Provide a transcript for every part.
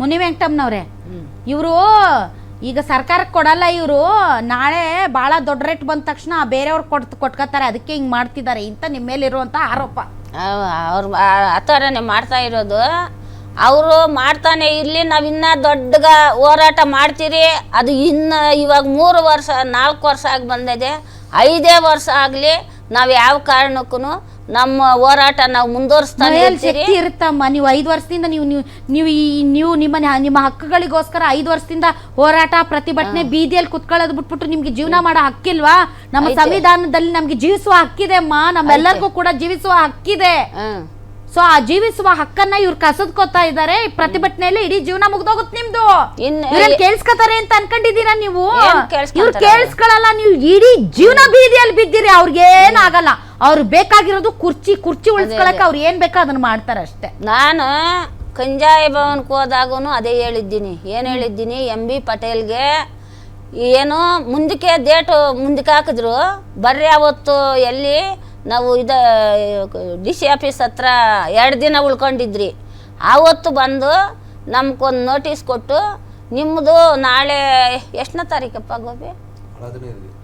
ಮುನಿ ವೆಂಕಟಮ್ಮನವ್ರೆ ಇವರು ಈಗ ಸರ್ಕಾರಕ್ಕೆ ಕೊಡಲ್ಲ ಇವರು. ನಾಳೆ ಭಾಳ ದೊಡ್ಡ ರೇಟ್ ಬಂದ ತಕ್ಷಣ ಬೇರೆಯವ್ರು ಕೊಟ್ ಕೊಟ್ಕೋತಾರೆ ಅದಕ್ಕೆ ಹಿಂಗೆ ಮಾಡ್ತಿದ್ದಾರೆ ಇಂಥ ನಿಮ್ಮ ಮೇಲಿರುವಂಥ ಆರೋಪ. ಅವ್ರು ಆ ಥರನೇ ಮಾಡ್ತಾ ಇರೋದು. ಅವರು ಮಾಡ್ತಾನೆ ಇರಲಿ, ನಾವು ಇನ್ನೂ ದೊಡ್ಡಗ ಹೋರಾಟ ಮಾಡ್ತೀರಿ. ಅದು ಇನ್ನು ಇವಾಗ ಮೂರು ವರ್ಷ, ನಾಲ್ಕು ವರ್ಷ ಆಗಿ ಬಂದಿದೆ. ಐದೇ ವರ್ಷ ಆಗಲಿ, ನಾವು ಯಾವ ಕಾರಣಕ್ಕೂ ನಮ್ಮ ಹೋರಾಟ ನಾವು ಮುಂದುವರಿಸ್ತಾನೆ ಮನೆಯಲ್ಲಿ ಇರ್ತೀರಿ ಶಕ್ತಿ ಇರುತ್ತಮ್ಮ ನೀವು ಐದು ವರ್ಷದಿಂದ ನೀವು ನೀವು ನೀವು ಈ ನೀವು ನಿಮ್ಮ ನಿಮ್ಮ ಹಕ್ಕುಗಳಿಗೋಸ್ಕರ ಐದು ವರ್ಷದಿಂದ ಹೋರಾಟ ಪ್ರತಿಭಟನೆ ಬೀದಿಯಲ್ಲಿ ಕುತ್ಕೊಳ್ಳೋದು ಬಿಟ್ಬಿಟ್ಟು ನಿಮ್ಗೆ ಜೀವನ ಮಾಡೋ ಹಕ್ಕಿಲ್ವಾ? ನಮ್ಮ ಸಂವಿಧಾನದಲ್ಲಿ ನಮ್ಗೆ ಜೀವಿಸುವ ಹಕ್ಕಿದೆ ಅಮ್ಮ. ನಮ್ಮೆಲ್ಲರಿಗೂ ಕೂಡ ಜೀವಿಸುವ ಹಕ್ಕಿದೆ. ಸೊ ಆ ಜೀವಿಸುವ ಹಕ್ಕನ್ನ ಇವ್ರು ಕಸದ್ಕೋತಾ ಇದ್ದಾರೆ. ಈ ಪ್ರತಿಭಟನೆಯಲ್ಲಿ ಇಡೀ ಜೀವನ ಮುಗ್ದೋಗುತ್ತೆ ನಿಮ್ದು. ಕೇಳಿಸ್ಕೊತಾರೆ ಅಂತ ಅನ್ಕೊಂಡಿದ್ದೀರಾ ನೀವು? ಕೇಳಿಸ್ಕೊಳ್ಳಲ್ಲ ಇವ್ರು ಕೇಳಿಸ್ಕೊಳಲ್ಲ ನೀವು ಇಡೀ ಜೀವನ ಬೀದಿಯಲ್ಲಿ ಬಿದ್ದೀರಿ. ಅವ್ರಿಗೆ ಆಗಲ್ಲ. ಅವ್ರು ಬೇಕಾಗಿರೋದು ಕುರ್ಚಿ ಕುರ್ಚಿ ಉಳಿಸ್ಕೊಳಕ್ಕೆ ಅವ್ರು ಏನ್ ಬೇಕೋ ಅದನ್ನ ಮಾಡ್ತಾರೆ ಅಷ್ಟೇ. ನಾನು ಕಂಜಾಯ ಭವನಕ್ಕೆ ಹೋದಾಗೂ ಅದೇ ಹೇಳಿದ್ದೀನಿ. ಏನು ಹೇಳಿದ್ದೀನಿ? ಎಂ ಬಿ ಪಟೇಲ್ಗೆ ಏನು ಮುಂದಕ್ಕೆ ಡೇಟು ಮುಂದಕ್ಕೆ ಹಾಕಿದ್ರು. ಬರ್ರಿ ಅವತ್ತು ಎಲ್ಲಿ ನಾವು ಇದ ಡಿ ಸಿ ಆಫೀಸ್ ಹತ್ರ ಎರಡು ದಿನ ಉಳ್ಕೊಂಡಿದ್ರಿ. ಆವತ್ತು ಬಂದು ನಮ್ಗೊಂದು ನೋಟಿಸ್ ಕೊಟ್ಟು ನಿಮ್ಮದು ನಾಳೆ ಎಷ್ಟನೇ ತಾರೀಕಪ್ಪ ಗೋಬಿ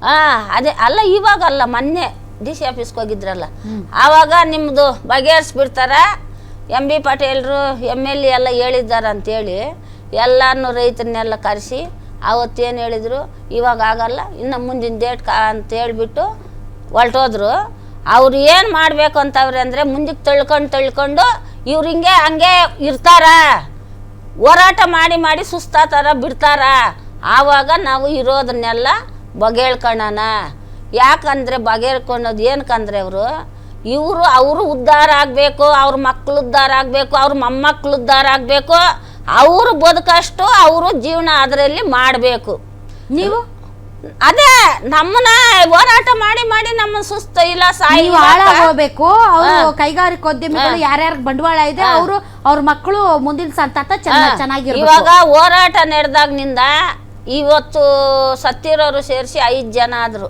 ಹಾಂ ಅದೇ ಅಲ್ಲ ಇವಾಗ ಅಲ್ಲ ಮೊನ್ನೆ. ಡಿ ಸಿ ಆಫೀಸ್ಗೆ ಹೋಗಿದ್ರಲ್ಲ. ಆವಾಗ ನಿಮ್ಮದು ಬಗೆಹರಿಸ್ಬಿಡ್ತಾರ? ಎಂ ಬಿ ಪಾಟೀಲ್ರು ಎಂ ಎಲ್ ಎ ಎಲ್ಲ ಹೇಳಿದ್ದಾರೆ ಅಂತೇಳಿ ಎಲ್ಲಾನು ರೈತರನ್ನೆಲ್ಲ ಕರೆಸಿ ಅವತ್ತೇನು ಹೇಳಿದರು? ಇವಾಗ ಆಗಲ್ಲ ಇನ್ನು ಮುಂದಿನ ಡೇಟ್ ಕಾ ಅಂತ ಹೇಳಿಬಿಟ್ಟು ಹೊಲ್ಟೋದ್ರು. ಅವ್ರು ಏನು ಮಾಡಬೇಕು ಅಂತವ್ರೆ ಅಂದರೆ ಮುಂದಕ್ಕೆ ತಳ್ಕೊಂಡು ತಳ್ಕೊಂಡು ಇವ್ರು ಹಿಂಗೆ ಹಂಗೆ ಇರ್ತಾರ. ಹೋರಾಟ ಮಾಡಿ ಮಾಡಿ ಸುಸ್ತಾತಾರ ಬಿಡ್ತಾರ. ಆವಾಗ ನಾವು ಇರೋದನ್ನೆಲ್ಲ ಬಗೆಳ್ಕೊಳ್ಳೋಣ ಯಾಕಂದರೆ ಬಗೆಹರ್ಕೊಳ್ಳೋದು ಏನಕ್ಕಂದ್ರೆ ಅವರು? ಇವರು ಅವರು ಉದ್ಧಾರ ಆಗಬೇಕು ಅವ್ರ ಮಕ್ಳು ಉದ್ಧಾರ ಆಗಬೇಕು ಅವ್ರ ಮೊಮ್ಮಕ್ಳು ಉದ್ಧಾರ ಆಗಬೇಕು. ಅವರು ಬದುಕಷ್ಟು ಅವರು ಜೀವನ ಅದರಲ್ಲಿ ಮಾಡಬೇಕು. ನೀವು? ಅದೇ ನಮ್ಮನ್ನ ಹೋರಾಟ ಮಾಡಿ ಮಾಡಿ ನಮ್ಮ ಸುಸ್ತ ಇಲ್ಲ ಸಾಯಿ ಹೋಗ್ಬೇಕು ಅವರು ಕೈಗಾರಿಕೋದ್ಯಮಿಗಳು ಯಾರ್ಯಾರ ಬಂಡವಾಳ ಇದೆ ಅವರು ಅವ್ರ ಮಕ್ಕಳು ಮುಂದಿನ ಸಂತತ ಚೆನ್ನಾಗಿ ಇವಾಗ ಹೋರಾಟ ನಡೆದಾಗ್ನಿಂದ ಇವತ್ತು ಸತ್ತಿರೋರು ಸೇರಿಸಿ ಐದು ಜನ ಆದರು.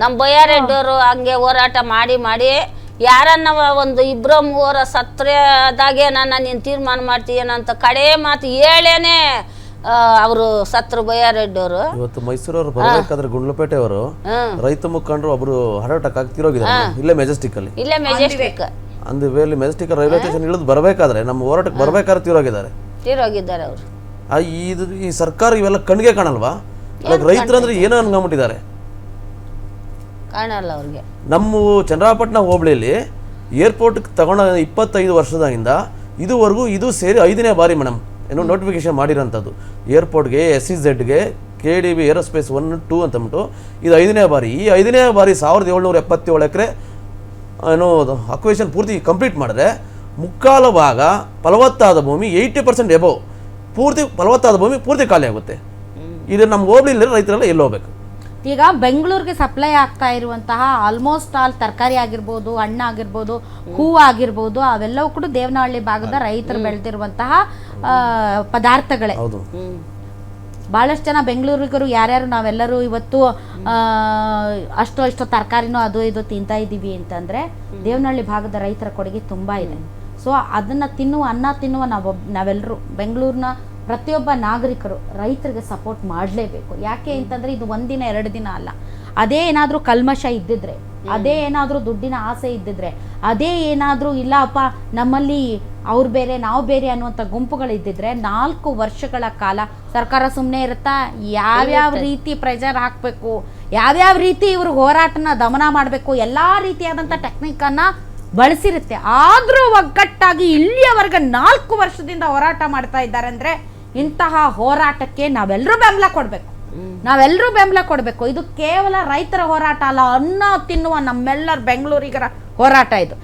ನಮ್ಮ ಬಯ್ಯಾರೆಡ್ಡವರು ಹಂಗೆ ಹೋರಾಟ ಮಾಡಿ ಮಾಡಿ ಯಾರನ್ನ ಒಂದು ಇಬ್ಬರು ಮೂವರ ಸತ್ರದಾಗೆ ನನ್ನ ನೀನು ತೀರ್ಮಾನ ಮಾಡ್ತೀಯನಂತ ಕಡೆ ಮಾತು ಹೇಳೇನೆ ಅವರು ಸತ್ರು ಬಯ್ಯಾರೆಡ್ಡವರು ಇವತ್ತು ಮೈಸೂರವ್ರು ಬರಬೇಕಾದ್ರೆ ಗುಂಡ್ಲಪೇಟೆ ಅವರು ರೈತ ಮುಖಂಡರು ಒಬ್ರು ಹರಾಟಕ್ಕೆ ಆಗ್ತಿರೋಗಿದ್ದಾರೆ ಆಗಿ ಇಲ್ಲೇ ಮೆಜೆಸ್ಟಿಕ್ ಅಲ್ಲಿ ಇಲ್ಲೇ ಮೆಜೆಸ್ಟಿಕ್. ಅಂದ್ರೆ ವೇಲಿ ಮೆಜೆಸ್ಟಿಕ್ ರೈಲ್ವೆ ಸ್ಟೇಷನ್ ಇಳಿದು ಬರಬೇಕಾದ್ರೆ ನಮ್ಮ ಹೋರಾಟಕ್ಕೆ ಬರಬೇಕಾದ್ರೆ ತಿರೋಗಿದ್ದಾರೆ. ತಿರೋಗಿದ್ದಾರೆ ಅವರು. ಈ ಸರ್ಕಾರ ಇವೆಲ್ಲ ಕಣ್ಗೆ ಕಾಣಲ್ವಾ? ರೈತರಂದ್ರೆ ಏನೋ ಅನ್ಕೊಂಬಿಟ್ಟಿದ್ದಾರೆ ಕಾಣಲ್ಲ ಅವ್ರಿಗೆ. ನಮ್ಮ ಚಂದ್ರಪಟ್ಟಣ ಹೋಬಳಿಯಲ್ಲಿ ಏರ್ಪೋರ್ಟ್ಗೆ ತಗೊಂಡ ಇಪ್ಪತ್ತೈದು ವರ್ಷದಾಗಿಂದ ಇದುವರೆಗೂ ಇದು ಸೇರಿ ಐದನೇ ಬಾರಿ ಮೇಡಮ್. ಏನೋ ನೋಟಿಫಿಕೇಶನ್ ಮಾಡಿರೋಂಥದ್ದು. ಏರ್ಪೋರ್ಟ್ಗೆ S C ಝೆಡ್ಗೆ K D B aerospace one two ಅಂತಂದ್ಬಿಟ್ಟು ಇದು ಐದನೇ ಬಾರಿ. ಈ ಐದನೇ ಬಾರಿ ಸಾವಿರದ ಏಳ್ನೂರ ಎಪ್ಪತ್ತೇಳು ಎಕರೆ ಏನೋ ಅಕ್ವೇಷನ್ ಪೂರ್ತಿ ಕಂಪ್ಲೀಟ್ ಮಾಡಿದ್ರೆ ಮುಕ್ಕಾಲು ಭಾಗ ಫಲವತ್ತಾದ ಭೂಮಿ ಏಯ್ಟಿ ಪರ್ಸೆಂಟ್ ಎಬೋವ್ ಪೂರ್ತಿ ಫಲವತ್ತಾದ ಭೂಮಿ ಪೂರ್ತಿ ಖಾಲಿ ಆಗುತ್ತೆ. ಇದು ನಮ್ಮ ಹೋಬಳಿಲಿ ರೈತರೆಲ್ಲ ಎಲ್ಲಿ ಹೋಗ್ಬೇಕು. ಈಗ ಬೆಂಗಳೂರಿಗೆ ಸಪ್ಲೈ ಆಗ್ತಾ ಇರುವಂತಹ ಆಲ್ಮೋಸ್ಟ್ ಆಲ್ ತರಕಾರಿ ಆಗಿರ್ಬೋದು ಹಣ್ಣು ಆಗಿರ್ಬೋದು ಹೂವು ಆಗಿರ್ಬೋದು ಅವೆಲ್ಲವೂ ಕೂಡ ದೇವನಹಳ್ಳಿ ಭಾಗದ ರೈತರು ಬೆಳೆದಿರುವಂತಹ ಪದಾರ್ಥಗಳೇ. ಬಹಳಷ್ಟು ಜನ ಬೆಂಗಳೂರಿಗರು ಯಾರ್ಯಾರು ನಾವೆಲ್ಲರೂ ಇವತ್ತು ಅಷ್ಟೋ ಇಷ್ಟೋ ತರಕಾರಿನೂ ಅದು ಇದು ತಿಂತಾ ಇದ್ದೀವಿ ಅಂತಂದ್ರೆ ದೇವನಹಳ್ಳಿ ಭಾಗದ ರೈತರ ಕೊಡುಗೆ ತುಂಬಾ ಇದೆ. ಸೊ ಅದನ್ನ ತಿನ್ನುವ ಅನ್ನ ತಿನ್ನುವ ನಾವು ನಾವೆಲ್ಲರೂ ಬೆಂಗಳೂರಿನ ಪ್ರತಿಯೊಬ್ಬ ನಾಗರಿಕರು ರೈತರಿಗೆ ಸಪೋರ್ಟ್ ಮಾಡಲೇಬೇಕು. ಯಾಕೆ ಅಂತಂದ್ರೆ ಇದು ಒಂದಿನ ಎರಡು ದಿನ ಅಲ್ಲ. ಅದೇ ಏನಾದರೂ ಕಲ್ಮಶ ಇದ್ದಿದ್ರೆ ಅದೇ ಏನಾದರೂ ದುಡ್ಡಿನ ಆಸೆ ಇದ್ದಿದ್ರೆ ಅದೇ ಏನಾದರೂ ಇಲ್ಲಪ್ಪ ನಮ್ಮಲ್ಲಿ ಅವ್ರು ಬೇರೆ ನಾವು ಬೇರೆ ಅನ್ನುವಂಥ ಗುಂಪುಗಳು ಇದ್ದಿದ್ರೆ ನಾಲ್ಕು ವರ್ಷಗಳ ಕಾಲ ಸರ್ಕಾರ ಸುಮ್ಮನೆ ಇರುತ್ತಾ? ಯಾವ್ಯಾವ ರೀತಿ ಪ್ರೆಷರ್ ಹಾಕಬೇಕು? ಯಾವ್ಯಾವ ರೀತಿ ಇವ್ರಿಗೆ ಹೋರಾಟನ ದಮನ ಮಾಡಬೇಕು? ಎಲ್ಲ ರೀತಿಯಾದಂಥ ಟೆಕ್ನಿಕನ್ನು ಬಳಸಿರುತ್ತೆ. ಆದರೂ ಒಗ್ಗಟ್ಟಾಗಿ ಇಲ್ಲಿಯವರೆಗೆ ನಾಲ್ಕು ವರ್ಷದಿಂದ ಹೋರಾಟ ಮಾಡ್ತಾ ಇದ್ದಾರೆ ಅಂದರೆ ಇಂತಹ ಹೋರಾಟಕ್ಕೆ ನಾವೆಲ್ಲರೂ ಬೆಂಬಲ ಕೊಡಬೇಕು. ನಾವೆಲ್ಲರೂ ಬೆಂಬಲ ಕೊಡಬೇಕು. ಇದು ಕೇವಲ ರೈತರ ಹೋರಾಟ ಅಲ್ಲ, ಅನ್ನ ತಿನ್ನುವ ನಮ್ಮೆಲ್ಲರ ಬೆಂಗಳೂರಿಗರ ಹೋರಾಟ ಇದು.